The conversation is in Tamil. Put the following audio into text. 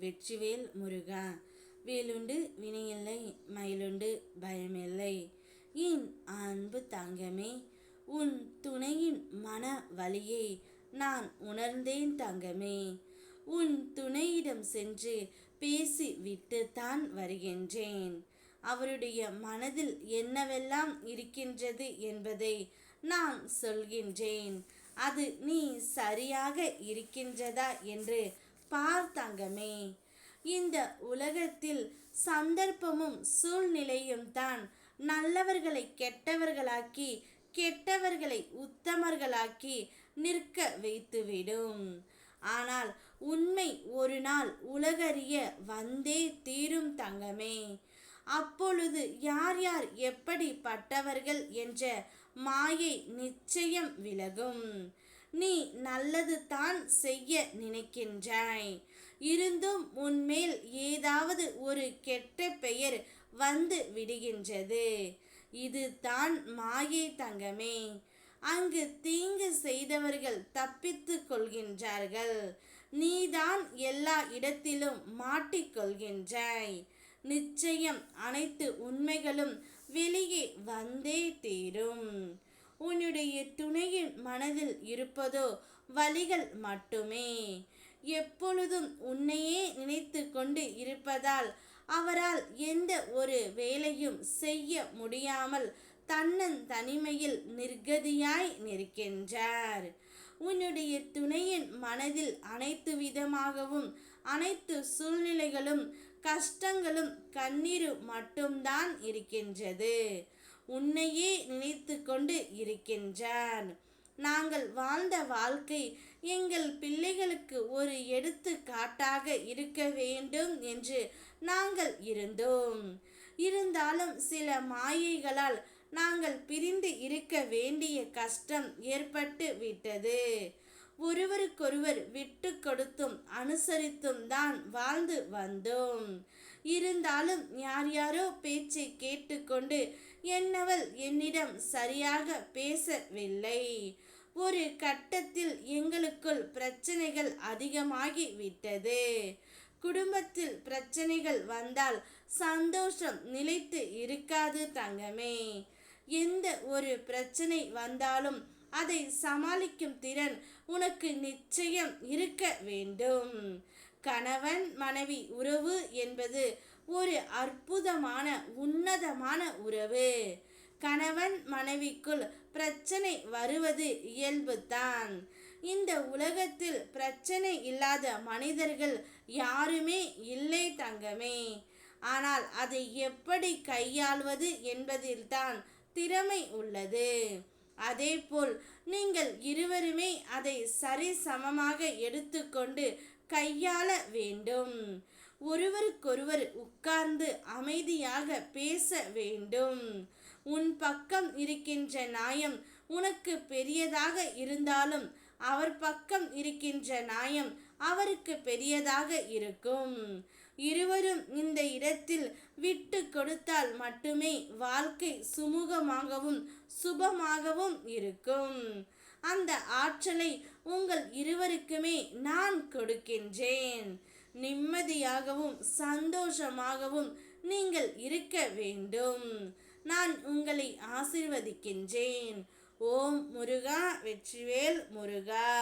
வெற்றிவேல் முருகா. வேலுண்டு வினையில்லை மயிலுண்டு பயமில்லை. என் அன்பு தங்கமே உன் துணையின் மன வழியை நான் உணர்ந்தேன் தங்கமே. உன் துணையிடம் சென்று பேசி விட்டு தான் வருகின்றேன். அவருடைய மனதில் என்னவெல்லாம் இருக்கின்றது என்பதை நான் சொல்கின்றேன். அது நீ சரியாக இருக்கின்றதா என்று பார்த்தங்கமே. இந்த உலகத்தில் சந்தர்ப்பமும் சூழ்நிலையும் தான் நல்லவர்களை கெட்டவர்களாக்கி கெட்டவர்களை உத்தமர்களாக்கி நிற்க வைத்துவிடும். ஆனால் உண்மை ஒரு நாள் உலகறிய வந்தே தீரும் தங்கமே. அப்பொழுது யார் யார் எப்படிப்பட்டவர்கள் என்ற மாயை நிச்சயம் விலகும். நீ நல்லது தான் செய்ய நினைக்கின்றாய். இருந்தும் உன்மேல் ஏதாவது ஒரு கெட்ட பெயர் வந்து விடுகின்றது. இது தான் மாயை தங்கமே. அங்கு தீங்கு செய்தவர்கள் தப்பித்து கொள்கின்றார்கள். நீதான் எல்லா இடத்திலும் மாட்டிக்கொள்கின்றாய் நிச்சயம் அனைத்து உண்மைகளும் வெளியே வந்தே தீரும். உன்னுடைய துணையின் மனதில் இருப்பதோ வழிகள் மட்டுமே. எப்பொழுதும் உன்னையே நினைத்து கொண்டு இருப்பதால் அவரால் எந்த ஒரு வேலையும் செய்ய முடியாமல் தன்னன் தனிமையில் நிர்கதியாய் நிற்கின்றார். உன்னுடைய துணையின் மனதில் அனைத்து விதமாகவும் அனைத்து சூழ்நிலைகளும் கஷ்டங்களும் கண்ணீரும் மட்டும்தான் இருக்கின்றது. உன்னையே நினைத்து கொண்டு இருக்கின்றான். நாங்கள் வாழ்ந்த வாழ்க்கை எங்கள் பிள்ளைகளுக்கு ஒரு எடுத்துக்காட்டாக இருக்க வேண்டும் என்று நாங்கள் இருந்தோம். இருந்தாலும் சில மாயைகளால் நாங்கள் பிரிந்து இருக்க வேண்டிய கஷ்டம் ஏற்பட்டு விட்டது. ஒருவருக்கொருவர் விட்டு கொடுத்தும் அனுசரித்தும் தான் வாழ்ந்து வந்தோம். இருந்தாலும் யார் யாரோ பேச்சை கேட்டுக்கொண்டு என்னவள் என்னிடம் சரியாக பேசவில்லை. ஒரு கட்டத்தில் எங்களுக்குள் பிரச்சனைகள் அதிகமாகி விட்டது குடும்பத்தில் பிரச்சனைகள் வந்தால் சந்தோஷம் நிலைத்து இருக்காது தங்கமே. எந்த ஒரு பிரச்சனை வந்தாலும் அதை சமாளிக்கும் திறன் உனக்கு நிச்சயம் இருக்க வேண்டும். கணவன் மனைவி உறவு என்பது ஒரு அற்புதமான உன்னதமான உறவு. கணவன் மனைவிக்குள் பிரச்சனை வருவது இயல்புதான். இந்த உலகத்தில் பிரச்சனை இல்லாத மனிதர்கள் யாருமே இல்லை தங்கமே. ஆனால் அதை எப்படி கையாள்வது என்பதில்தான் திறமை உள்ளது. அதேபோல் நீங்கள் இருவருமே அதை சரி சமமாக எடுத்துக்கொண்டு கையாள வேண்டும். ஒருவருக்கொருவர் உட்கார்ந்து அமைதியாக பேச வேண்டும். உன் பக்கம் இருக்கின்ற நாயம் உனக்கு பெரியதாக இருந்தாலும் அவர் பக்கம் இருக்கின்ற நாயம் அவருக்கு பெரியதாக இருக்கும். இருவரும் இந்த இடத்தில் விட்டு கொடுத்தால் மட்டுமே வாழ்க்கை சுமூகமாகவும் சுபமாகவும் இருக்கும். அந்த ஆற்றலை உங்கள் இருவருக்குமே நான் கொடுக்கின்றேன். நிம்மதியாகவும் சந்தோஷமாகவும் நீங்கள் இருக்க வேண்டும். நான் உங்களை ஆசிர்வதிக்கின்றேன். ஓம் முருகா வெற்றிவேல் முருகா.